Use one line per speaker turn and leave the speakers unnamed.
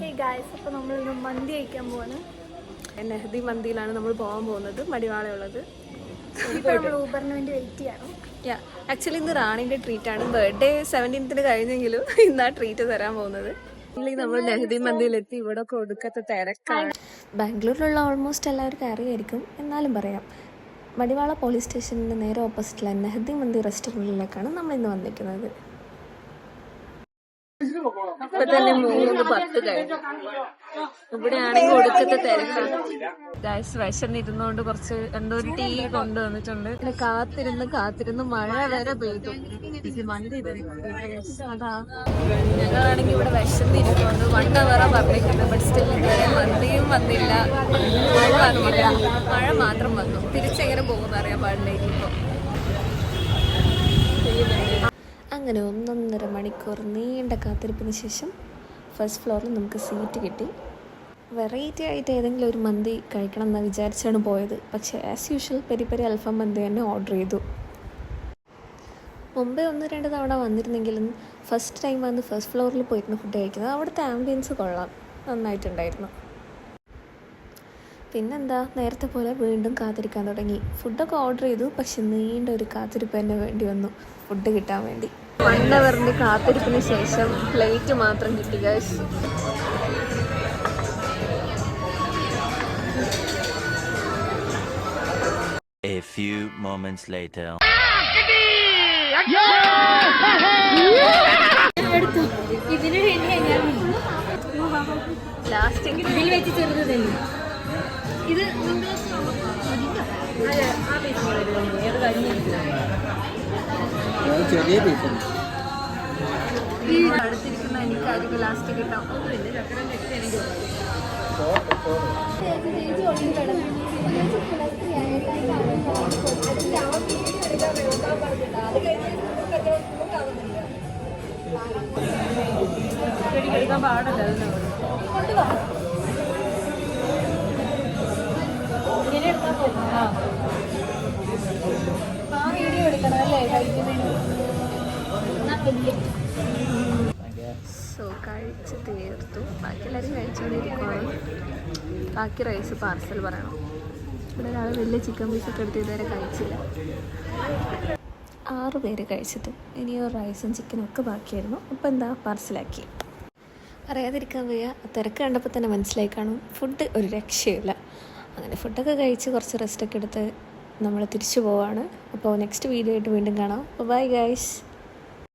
Hey guys അപ്പോൾ നമ്മൾ ഇന്ന് മന്തി കഴിക്കാൻ പോവാണ്.
നെഹദി മന്തിയിലാണ് നമ്മൾ പോകാൻ പോകുന്നത് മടിവാളയുള്ളത്.
ഊബറിന് വേണ്ടി വെയിറ്റ് ചെയ്യണം?
യാ ആക്ച്വലി ഇന്ന് റാണിന്റെ ട്രീറ്റ് ആണ്. ബർത്ത്ഡേ സെവന്റീൻത്തിന് കഴിഞ്ഞെങ്കിലും ഇന്ന് ആ ട്രീറ്റ് തരാൻ പോകുന്നത്. നമ്മൾ നെഹദി മന്തിയിലെത്തി. ഇവിടെ കൊടുക്കത്തെ തിരക്കാണ്. ബാംഗ്ലൂരിലുള്ള ഓൾമോസ്റ്റ് എല്ലാവർക്കും അറിയായിരിക്കും എന്നാലും പറയാം. മടിവാള പോലീസ് സ്റ്റേഷനിൽ നേരെ ഓപ്പോസിറ്റിലെ നെഹദി മന്തി റെസ്റ്റോറന്റിലേക്കാണ് നമ്മൾ ഇന്ന് വന്നിരിക്കുന്നത്. ഇപ്പൊ തന്നെ മൂന്ന് പത്ത് കഴിഞ്ഞു. ഇവിടെയാണെങ്കിൽ ഒടുക്കത്തെ തിരക്കാണ് വിശന്നിരുന്നോണ്ട് കുറച്ച് എന്തോ ഒരു ടീ കൊണ്ടുവന്നിട്ടുണ്ട്. പിന്നെ കാത്തിരുന്ന് കാത്തിരുന്ന് മഴ വരെ പെയ്തു. അതാ. ഞങ്ങളാണെങ്കിൽ ഇവിടെ വിശന്നിരുന്നോണ്ട് വൺ അവറാ പറഞ്ഞിട്ടുണ്ട് ബട്ട് സ്റ്റിൽ ഇതുവരെ മന്തിയും വന്നില്ല. മഴ വന്നില്ല. മഴ മാത്രം വന്നു. തിരിച്ചെങ്ങനെ പോകുമെന്ന് അറിയാൻ പാടില്ല ഇനിയിപ്പോ. അങ്ങനെ ഒന്നൊന്നര മണിക്കൂർ നീണ്ട കാത്തിരിപ്പിന് ശേഷം ഫസ്റ്റ് ഫ്ലോറിൽ നമുക്ക് സീറ്റ് കിട്ടി. വെറൈറ്റി ആയിട്ട് ഏതെങ്കിലും ഒരു മന്തി കഴിക്കണം എന്ന് വിചാരിച്ചാണ് പോയത്. പക്ഷേ ആസ് യൂഷ്വൽ പെരി പെരി അൽഫാം മന്തി തന്നെ ഓർഡർ ചെയ്തു. മുമ്പേ ഒന്ന് രണ്ട് തവണ വന്നിരുന്നെങ്കിലും ഫസ്റ്റ് ടൈം വന്ന് ഫസ്റ്റ് ഫ്ലോറിൽ പോയിരുന്നു ഫുഡ് കഴിക്കുന്നത്. അവിടുത്തെ ആംബിയൻസ് കൊള്ളാം. നന്നായിട്ടുണ്ടായിരുന്നു. പിന്നെന്താ? നേരത്തെ പോലെ വീണ്ടും കാത്തിരിക്കാൻ തുടങ്ങി. ഫുഡൊക്കെ ഓർഡർ ചെയ്തു. പക്ഷെ നീണ്ട ഒരു കാത്തിരിപ്പ് തന്നെ വേണ്ടി വന്നു. ഫുഡ് കിട്ടാൻ വേണ്ടി. വൺ അവറിന്റെ കാത്തിരിപ്പിന് ശേഷം പ്ലേറ്റ് മാത്രം കിട്ടി guys
A few moments later.
ഇതിന് വേണ്ടി ഞാൻ
ലാസ്റ്റ്
ഇതിൽ വെച്ച് ചെറുത് തന്നെ. ഇത്
ചെറിയ പീസാണ്
ഈ അടുത്തിരിക്കുന്ന എനിക്കായിരിക്കും ലാസ്റ്റ് കിട്ടാം കഴിക്കാൻ പാടില്ല
ആ.
സോ കഴിച്ച് തീർത്തു. ബാക്കി എല്ലാവരും കഴിച്ചുകൊണ്ടിരിക്കുകയാണ് ബാക്കി റൈസ് പാർസൽ പറയണം. ഇവിടെ ഒരാൾ വലിയ ചിക്കൻ പീസൊക്കെ എടുത്ത് ഇതുവരെ കഴിച്ചില്ല. ആറ് പേര് കഴിച്ചിട്ട് ഇനിയോ റൈസും ചിക്കനും ഒക്കെ ബാക്കിയായിരുന്നു. അപ്പോൾ എന്താ പാർസലാക്കി അറിയാതിരിക്കാൻ വയ്യ. തിരക്ക് കണ്ടപ്പോൾ തന്നെ മനസ്സിലായി കാണും. ഫുഡ് ഒരു രക്ഷയില്ല അങ്ങനെ ഫുഡൊക്കെ കഴിച്ച് കുറച്ച് റെസ്റ്റൊക്കെ എടുത്ത് നമ്മൾ തിരിച്ചു പോവാണ്. അപ്പോൾ നെക്സ്റ്റ് വീഡിയോ ആയിട്ട് വീണ്ടും കാണാം. Bye guys